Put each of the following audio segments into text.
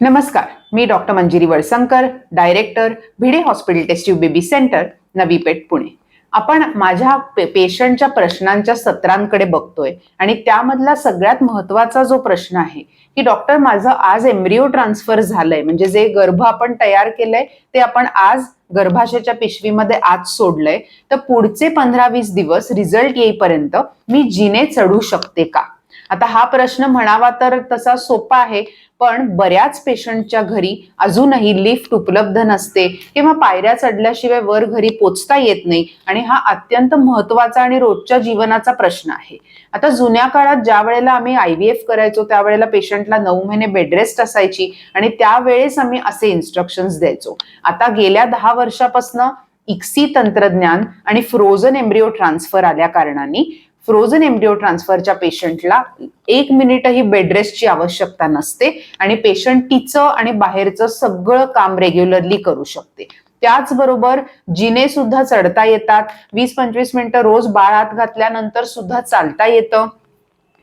नमस्कार मी doctor Manjiri Valsankar director Bhide hospital टेस्टिव्ह baby centre Navi Peth Pune. आपण माझ्या पे- पेशंटच्या प्रश्नांच्या सत्रांकडे बघतोय आणि त्यामधला सगळ्यात महत्त्वाचा जो प्रश्न आहे की डॉक्टर माझं आज एम्ब्रिओ ट्रान्सफर झालंय म्हणजे जे गर्भ आपण तयार केलंय ते आपण आज गर्भाशयाच्या पिशवीमध्ये आज सोडलंय तर पुढचे पंधरा वीस दिवस रिझल्ट येईपर्यंत मी जिने चढू शकते का? आता हा प्रश्न म्हणावा तर तसा सोपा आहे पण बऱ्याच पेशंटच्या घरी अजूनही लिफ्ट उपलब्ध नसते किंवा पायऱ्या चढल्याशिवाय वर घरी पोचता येत नाही आणि हा अत्यंत महत्त्वाचा आणि रोजच्या जीवनाचा प्रश्न आहे. आता जुन्या काळात ज्या वेळेला आम्ही आय व्ही एफ करायचो त्यावेळेला पेशंटला नऊ महिने बेडरेस्ट असायची आणि त्यावेळेस आम्ही असे इन्स्ट्रक्शन्स द्यायचो. आता गेल्या दहा वर्षापासून इक्सी तंत्रज्ञान आणि फ्रोझन एम्ब्रिओ ट्रान्सफर आल्या कारणाने फ्रोझन एमडीओ ट्रान्सफरच्या पेशंटला एक मिनिटही बेडरेस्टची आवश्यकता नसते आणि पेशंट तिचं आणि बाहेरचं सगळं काम रेग्युलरली करू शकते. त्याचबरोबर जिने सुद्धा चढता येतात. वीस पंचवीस मिनिटं रोज बाळात घातल्यानंतर सुद्धा चालता येतं.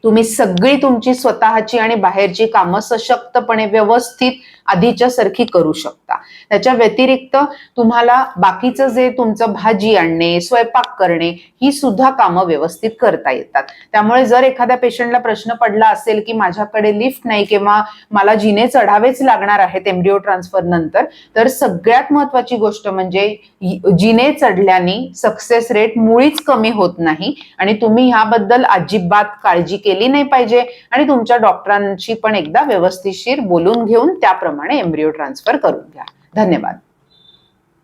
तुम्ही सगळी तुमची स्वतःची आणि बाहेरची कामं सशक्तपणे व्यवस्थित आधीच्या सारखी करू शकता. त्याच्या व्यतिरिक्त तुम्हाला बाकीचं जे तुमचं भाजी आणणे स्वयंपाक करणे ही सुद्धा कामं व्यवस्थित करता येतात. त्यामुळे जर एखाद्या पेशंटला प्रश्न पडला असेल की माझ्याकडे लिफ्ट नाही किंवा मला जिने चढावेच लागणार आहेत एम्ब्रिओ ट्रान्सफर नंतर तर सगळ्यात महत्वाची गोष्ट म्हणजे जिने चढल्याने सक्सेस रेट मुळीच कमी होत नाही आणि तुम्ही ह्याबद्दल अजिबात काळजी केली केली नाही पाहिजे. आणि तुमच्या डॉक्टरांशी पण एकदा व्यवस्थितशीर बोलून घेऊन त्याप्रमाणे एम्ब्रिओ ट्रान्सफर करून घ्या. धन्यवाद.